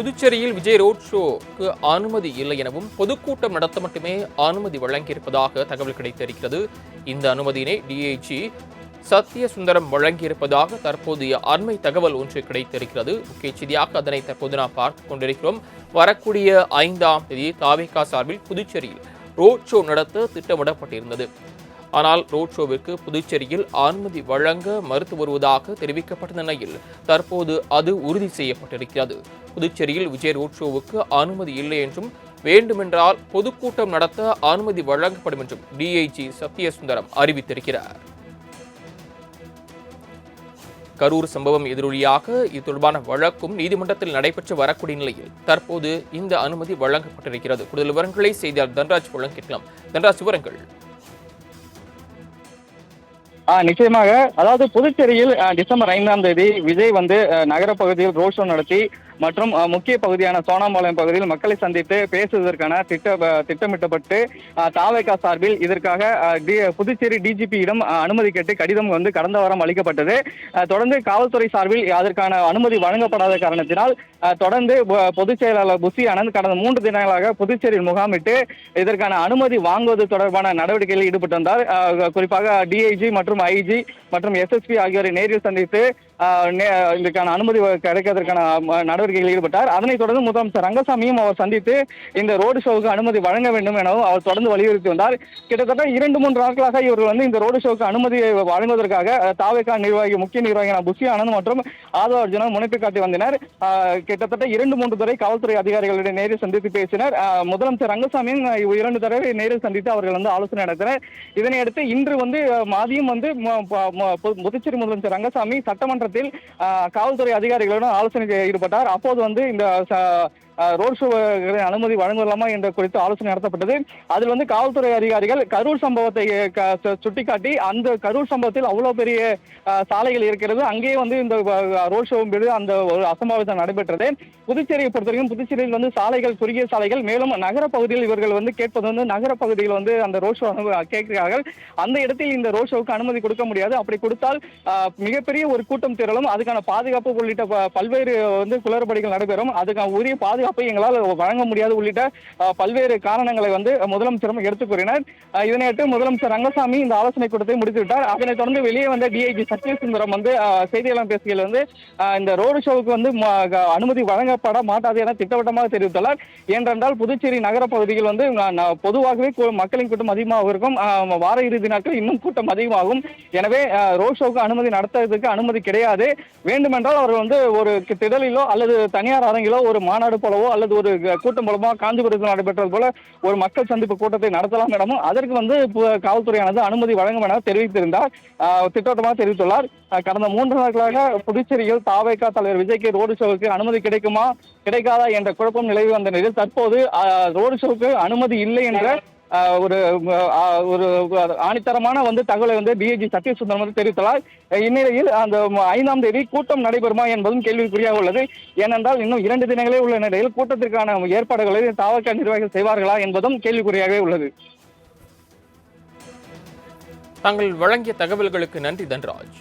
புதுச்சேரியில் விஜய் ரோட் ஷோக்கு அனுமதி இல்லை எனவும் பொதுக்கூட்டம் நடத்த மட்டுமே அனுமதி வழங்கியிருப்பதாக தகவல் கிடைத்திருக்கிறது. இந்த அனுமதியினை டிஐஜி சத்யசுந்தரம் வழங்கியிருப்பதாக தற்போதைய அண்மை தகவல் ஒன்று கிடைத்திருக்கிறது. முக்கிய செய்தியாக அதனை தற்போது நாம் பார்த்துக் கொண்டிருக்கிறோம். வரக்கூடிய ஐந்தாம் தேதி தாவேகா சார்பில் புதுச்சேரியில் ரோட் ஷோ நடத்த திட்டமிடப்பட்டிருந்தது. ஆனால் ரோட் ஷோவிற்கு புதுச்சேரியில் அனுமதி வழங்க மறுத்து வருவதாக தெரிவிக்கப்பட்ட நிலையில் தற்போது அது உறுதி செய்யப்பட்டிருக்கிறது. புதுச்சேரியில் விஜய் ரோட் ஷோவுக்கு அனுமதி இல்லை என்றும் வேண்டுமென்றால் பொதுக்கூட்டம் நடத்த அனுமதி வழங்கப்படும் என்றும் டிஐஜி சத்யசுந்தரம் அறிவித்திருக்கிறார். கரூர் சம்பவம் எதிரொலியாக இது தொடர்பான வழக்கும் நீதிமன்றத்தில் நடைபெற்று வரக்கூடிய நிலையில் தற்போது இந்த அனுமதி வழங்கப்பட்டிருக்கிறது. கூடுதல் விவரங்களை செய்தியாளர் தன்ராஜ் வழங்க கேட்கலாம் தன்ராஜ் விவரங்கள். ஆ நிச்சயமாக. அதாவது புதுச்சேரியில் டிசம்பர் ஐந்தாம் தேதி விஜய் வந்து நகரப்பகுதியில் நகர பகுதியில் ரோட் ஷோ நடத்தி மற்றும் முக்கிய பகுதியான சோனாம்பாளையம் பகுதியில் மக்களை சந்தித்து பேசுவதற்கான திட்ட திட்டமிட்டப்பட்டு தாவேகா சார்பில் இதற்காக டி- புதுச்சேரி டிஜிபியிடம் அனுமதி கேட்டு கடிதம் வந்து கடந்த வாரம் அளிக்கப்பட்டது. தொடர்ந்து காவல்துறை சார்பில் அதற்கான அனுமதி வழங்கப்படாத காரணத்தினால் தொடர்ந்து பொ- பொதுச் செயலாளர் புசி ஆனந்த் கடந்த மூன்று தினங்களாக புதுச்சேரியில் முகாமிட்டு இதற்கான அனுமதி வாங்குவது தொடர்பான நடவடிக்கைகளில் ஈடுபட்டு வந்தார் குறிப்பாக டிஐஜி மற்றும் ஐஜி மற்றும் எஸ்எஸ்பி ஆகியோரை நேரில் சந்தித்து இதற்கான அனுமதி கிடைக்கிறதுக்கான நடவடிக்கை நடவடிக்கைகளில் ஈடுபட்டார். அதனைத் தொடர்ந்து முதலமைச்சர் ரங்கசாமியும் அவர் சந்தித்து இந்த ரோடு ஷோவுக்கு அனுமதி வழங்க வேண்டும் எனவும் அவர் தொடர்ந்து வலியுறுத்தி வந்தார். கிட்டத்தட்ட இரண்டு மூன்று நாட்களாக இவர்கள் வந்து இந்த ரோடு ஷோவுக்கு அனுமதி வழங்குவதற்காக தாவேக்கா தாவேகா நிர்வாகி முக்கிய நிர்வாகியான புஷி ஆனந்த் மற்றும் ஆதவ அர்ஜுனன் முனைப்பு காட்டி வந்தனர். கிட்டத்தட்ட இரண்டு மூன்று தடவை காவல்துறை அதிகாரிகளிடம் நேரில் சந்தித்து பேசினர். முதலமைச்சர் ரங்கசாமியும் இரண்டு தடவை நேரில் சந்தித்து அவர்கள் வந்து ஆலோசனை நடத்தினர். இதனையடுத்து இன்று வந்து மதியம் வந்து புதுச்சேரி முதலமைச்சர் ரங்கசாமி சட்டமன்றத்தில் காவல்துறை அதிகாரிகளுடன் ஆலோசனை செய்ய ஈடுபட்டார். அப்போது வந்து இந்த ச- ரோட் ஷோ அனுமதி வழங்கலாமா என்ற குறித்து ஆலோசனை நடத்தப்பட்டது. அதில் வந்து காவல்துறை அதிகாரிகள் கரூர் சம்பவத்தை க- சு- சுட்டிக்காட்டி அந்த கரூர் சம்பவத்தில் அவ்வளோ பெரிய சாலைகள் இருக்கிறது. அங்கேயே வந்து இந்த ரோட் ஷோவும் அந்த ஒரு அசம்பாவிதம் நடைபெற்றது. புதுச்சேரியை பொறுத்தவரைக்கும் புதுச்சேரியில் வந்து சாலைகள் குறுகிய சாலைகள் மேலும் நகர பகுதியில் இவர்கள் வந்து கேட்பது வந்து நகர பகுதியில் வந்து அந்த ரோட் ஷோ கேட்கிறார்கள். அந்த இடத்தில் இந்த ரோட் ஷோவுக்கு அனுமதி கொடுக்க முடியாது. அப்படி கொடுத்தால் மிகப்பெரிய ஒரு கூட்டம் திரளும். அதுக்கான பாதுகாப்பு உள்ளிட்ட ப- பல்வேறு வந்து குளறுபடிகள் நடைபெறும். அதுக்கான உரிய பாதுகாப்பு எங்களால் வழங்க முடியாது உள்ளிட்ட பல்வேறு காரணங்களை வந்து முதலமைச்சரும் எடுத்துக் கூறினார் ஆஹ், இதனையடுத்து முதலமைச்சர் ரங்கசாமி இந்த ஆலோசனை கூட்டத்தை முடித்து விட்டார். அதனைத் தொடர்ந்து வெளியே வந்த டிஐஜி சத்யசுந்தரம் வந்து செய்தியாளர் பேசுகையில் வந்து இந்த ரோடு ஷோவுக்கு வந்து அனுமதி வழங்கப்பட மாட்டாது என திட்டவட்டமாக தெரிவித்துள்ளார். ஏனென்றால் புதுச்சேரி நகர பகுதியில் வந்து பொதுவாகவே மக்களின் கூட்டம் அதிகமாக இருக்கும். வார இறுதி நாட்கள் இன்னும் கூட்டம் அதிகமாகும். எனவே ரோட் ஷோவுக்கு அனுமதி நடத்துறதுக்கு அனுமதி கிடையாது. வேண்டுமென்றால் அவர்கள் வந்து ஒரு திடலிலோ அல்லது தனியார் அரங்கிலோ ஒரு மாநாடு போலவோ அல்லது ஒரு கூட்டம் மூலமாக காஞ்சிபுரத்தில் நடைபெற்றது போல ஒரு மக்கள் சந்திப்பு கூட்டத்தை நடத்தலாம் எனவும் அதற்கு வந்து காவல்துறையானது அனுமதி வழங்கும் என தெரிவித்திருந்தார். திட்டவட்டமாக தெரிவித்துள்ளார். கடந்த மூன்று நாட்களாக புதுச்சேரியில் தாவேகா தலைவர் விஜய்க்கு ரோடு ஷோவுக்கு அனுமதி கிடைக்குமா கிடைக்காதா என்ற குழப்பம் நிலவி வந்த நிலையில் தற்போது ரோடு ஷோவுக்கு அனுமதி இல்லை என்ற ஒரு ஒரு ஆணித்தரமான வந்து தகவலை வந்து டிஐஜி சத்யசுந்தரம் வந்து தெரிவித்தார் இந்நிலையில் அந்த ஐந்தாம் தேதி கூட்டம் நடைபெறுமா என்பதும் கேள்விக்குறியாக உள்ளது. ஏனென்றால் இன்னும் இரண்டு தினங்களே உள்ள நிலையில் கூட்டத்திற்கான ஏற்பாடுகளை தாவக நிர்வாகிகள் செய்வார்களா என்பதும் கேள்விக்குறியாகவே உள்ளது. தாங்கள் வழங்கிய தகவல்களுக்கு நன்றி தன்ராஜ்.